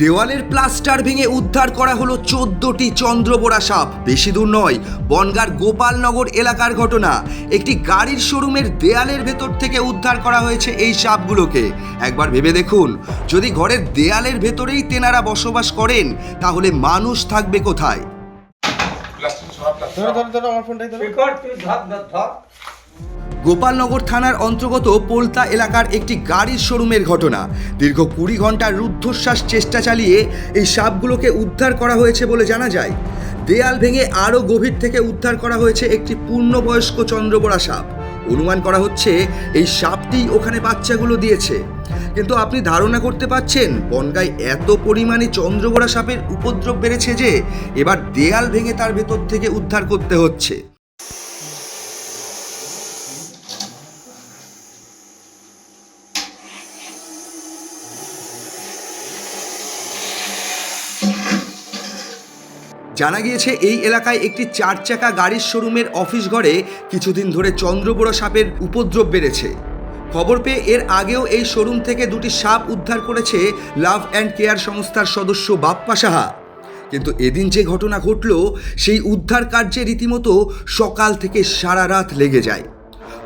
দেওয়ালের প্লাস্টার ভেঙে উদ্ধার করা হলো চোদ্দটি চন্দ্রবোড়া সাপ। বেশি দূর নয় বনগার গোপালনগর এলাকার ঘটনা। একটি গাড়ির শোরুমের দেয়ালের ভেতর থেকে উদ্ধার করা হয়েছে এই সাপগুলোকে। একবার ভেবে দেখুন যদি ঘরের দেয়ালের ভেতরেই তেনারা বসবাস করেন তাহলে মানুষ থাকবে কোথায়? ধরো ধরো ধরো আমার ফোনটাই ধরো। তুই ধর ধর ধর। গোপালনগর থানার অন্তর্গত পোলতা এলাকার একটি গাড়ির শোরুমের ঘটনা। দীর্ঘ কুড়ি ঘণ্টার রুদ্ধশ্বাস চেষ্টা চালিয়ে এই সাপগুলোকে উদ্ধার করা হয়েছে বলে জানা যায়। দেয়াল ভেঙে আরও গভীর থেকে উদ্ধার করা হয়েছে একটি পূর্ণবয়স্ক চন্দ্রবোড়া সাপ। অনুমান করা হচ্ছে এই সাপটি ওখানে বাচ্চাগুলো দিয়েছে। কিন্তু আপনি ধারণা করতে পারছেন, বনগায় এত পরিমাণে চন্দ্রবোড়া সাপের উপদ্রব বেড়েছে যে এবার দেয়াল ভেঙে তার ভেতর থেকে উদ্ধার করতে হচ্ছে। জানা গিয়েছে, এই এলাকায় একটি চার চাকা গাড়ির শোরুমের অফিস ঘরে কিছুদিন ধরে চন্দ্রবোড়া সাপের উপদ্রব বেড়েছে। খবর পেয়ে এর আগেও এই শোরুম থেকে দুটি সাপ উদ্ধার করেছে লাভ অ্যান্ড কেয়ার সংস্থার সদস্য বাপ্পা সাহা। কিন্তু এদিন যে ঘটনা ঘটল, সেই উদ্ধার কার্যে রীতিমতো সকাল থেকে সারা রাত লেগে যায়।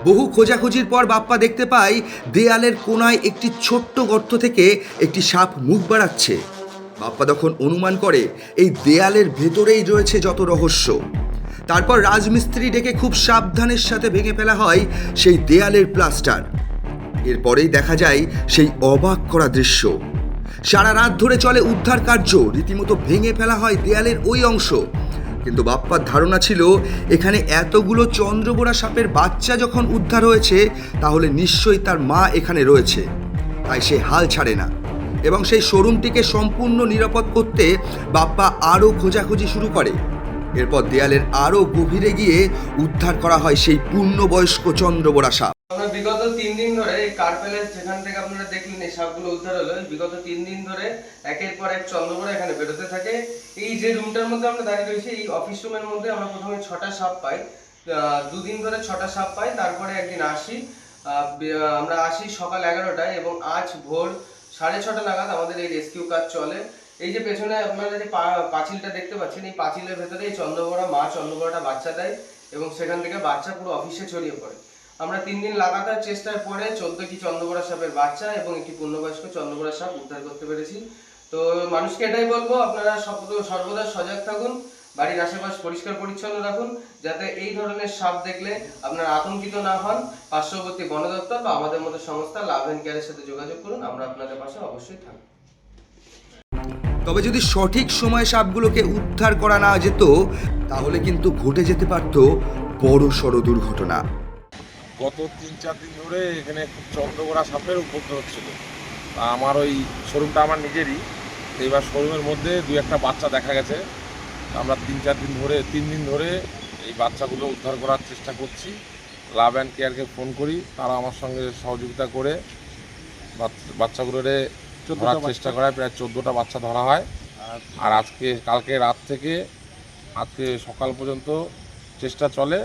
বহু খোঁজাখুঁজির পর বাপ্পা দেখতে পায়, দেয়ালের কোনায় একটি ছোট্ট গর্ত থেকে একটি সাপ মুখ বাড়াচ্ছে। বাপ্পা তখন অনুমান করে, এই দেয়ালের ভেতরেই রয়েছে যত রহস্য। তারপর রাজমিস্ত্রি ডেকে খুব সাবধানের সাথে ভেঙে ফেলা হয় সেই দেয়ালের প্লাস্টার। এরপরেই দেখা যায় সেই অবাক করা দৃশ্য। সারা রাত ধরে চলে উদ্ধার কার্য, রীতিমতো ভেঙে ফেলা হয় দেয়ালের ওই অংশ। কিন্তু বাপ্পার ধারণা ছিল, এখানে এতগুলো চন্দ্রবোড়া সাপের বাচ্চা যখন উদ্ধার হয়েছে, তাহলে নিশ্চয়ই তার মা এখানে রয়েছে। তাই সে হাল ছাড়ে না। এবং সেই শোরুমটিকে সম্পূর্ণ নিরাপদ করতে বাপ্পা আরও খোঁজাখুঁজি শুরু করে। এরপর দেয়ালের আরও গভীরে গিয়ে উদ্ধার করা হয় সেই পূর্ণবয়স্ক চন্দ্রবোড়া সাপ। আমরা বিগত তিন দিন ধরে এই কার্পেলের যেখান থেকে আপনারা দেখলেন এই সাপগুলো উদ্ধার হলো, বিগত তিন দিন ধরে একের পর এক চন্দ্রপুরা এখানে বেরোতে থাকে। এই যে রুমটার মধ্যে আমরা দাঁড়িয়ে রয়েছি, এই অফিস রুমের মধ্যে আমরা প্রথমে ছটা সাপ পাই। দুদিন ধরে ছটা সাপ পাই, তারপরে একদিন আসি। আমরা আসি সকাল এগারোটায় এবং আজ ভোর সাড়ে ছটা নাগাদ আমাদের এই রেস্কিউ কাজ চলে। এই যে পেছনে আপনারা যে পাঁচিলটা দেখতে পাচ্ছেন, এই পাঁচিলের ভেতরে এই চন্দ্রবড়া মা চন্দ্রবড়াটা বাচ্চা দেয় এবং সেখান থেকে বাচ্চা পুরো অফিসে ছড়িয়ে পড়ে। আমরা তিন দিন লাগাতার চেষ্টার পরে চোদ্দটি চন্দ্রবড়া সাপের বাচ্চা এবং একটি পূর্ণবয়স্ক চন্দ্রবড়া সাপ উদ্ধার করতে পেরেছি। তো মানুষকে এটাই বলব, আপনারা সর্বদা সজাগ থাকুন। বাড়ির আশেপাশ পরিষ্কার পরিচ্ছন্ন রাখুন যাতে এই ধরনের সাপ দেখলে আপনার আতঙ্কিত না হন। পার্শ্ববর্তী বন দপ্তর বা আমাদের মতো সংস্থা লাভ অ্যান্ড কেয়ারের সাথে যোগাযোগ করুন আমরা আপনাদের পাশে অবশ্যই থাকব। তবে যদি সঠিক সময়ে সাপগুলোকে উদ্ধার করা না যেত তাহলে কিন্তু ঘটে যেতে পারত বড় সড় দুর্ঘটনা। গত তিন চার দিন ধরে এখানে খুব চন্দ্রগোড়া সাপের উপদ্রব হচ্ছিল আমার ওই শোরুমটা আমার নিজেরই। তো এবার শোরুমের মধ্যে দুই একটা বাচ্চা দেখা গেছে। আমরা তিন চার দিন ধরে তিন দিন ধরে এই বাচ্চাগুলো উদ্ধার করার চেষ্টা করছি। লাভ অ্যান্ড কেয়ারকে ফোন করি তারা আমার সঙ্গে সহযোগিতা করে বাচ্চা- বাচ্চাগুলোরে ধরার চেষ্টা করায় প্রায় চোদ্দোটা বাচ্চা ধরা হয়। আর আজকে কালকে রাত থেকে আজকে সকাল পর্যন্ত চেষ্টা চলে।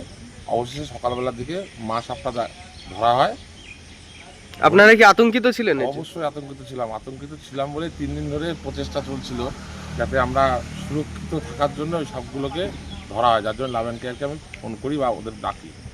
অবশেষে সকালবেলার দিকে মা সাপটা ধরা হয়। আপনারা কি আতঙ্কিত ছিলেন অবশ্যই আতঙ্কিত ছিলাম। আতঙ্কিত ছিলাম বলে তিন দিন ধরে প্রচেষ্টা চলছিল যাতে আমরা সুরক্ষিত থাকার জন্য ওই সবগুলোকে ধরা হয়। যার জন্য লাভ অ্যান্ড কেয়ারকে আমি ফোন করি বা ওদের ডাকি।